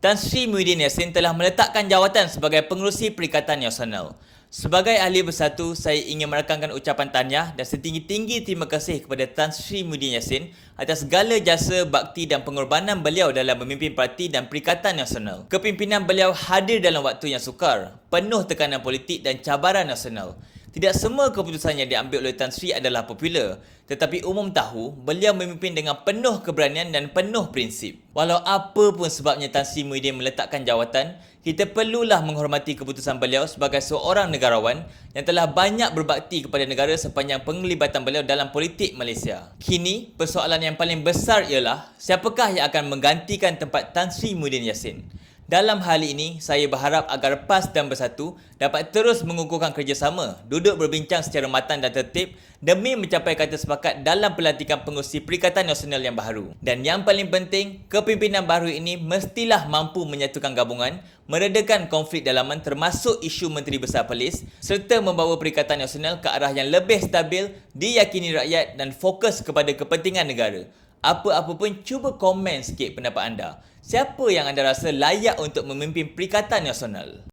Tan Sri Muhyiddin Yassin telah meletakkan jawatan sebagai pengerusi Perikatan Nasional. Sebagai ahli bersatu, saya ingin merakamkan ucapan tahniah dan setinggi-tinggi terima kasih kepada Tan Sri Muhyiddin Yassin atas segala jasa, bakti dan pengorbanan beliau dalam memimpin parti dan Perikatan Nasional. Kepimpinan beliau hadir dalam waktu yang sukar, penuh tekanan politik dan cabaran nasional. Tidak semua keputusan yang diambil oleh Tan Sri adalah popular, tetapi umum tahu beliau memimpin dengan penuh keberanian dan penuh prinsip. Walau apa pun sebabnya Tan Sri Muhyiddin meletakkan jawatan, kita perlulah menghormati keputusan beliau sebagai seorang negarawan yang telah banyak berbakti kepada negara sepanjang penglibatan beliau dalam politik Malaysia. Kini, persoalan yang paling besar ialah siapakah yang akan menggantikan tempat Tan Sri Muhyiddin Yassin. Dalam hal ini, saya berharap agar PAS dan Bersatu dapat terus mengukuhkan kerjasama, duduk berbincang secara matang dan tertib demi mencapai kata sepakat dalam pelantikan pengurusi Perikatan Nasional yang baru. Dan yang paling penting, kepimpinan baru ini mestilah mampu menyatukan gabungan, meredakan konflik dalaman termasuk isu Menteri Besar Polis serta membawa Perikatan Nasional ke arah yang lebih stabil, diyakini rakyat dan fokus kepada kepentingan negara. Apa-apa pun cuba komen sikit pendapat anda. Siapa yang anda rasa layak untuk memimpin Perikatan Nasional?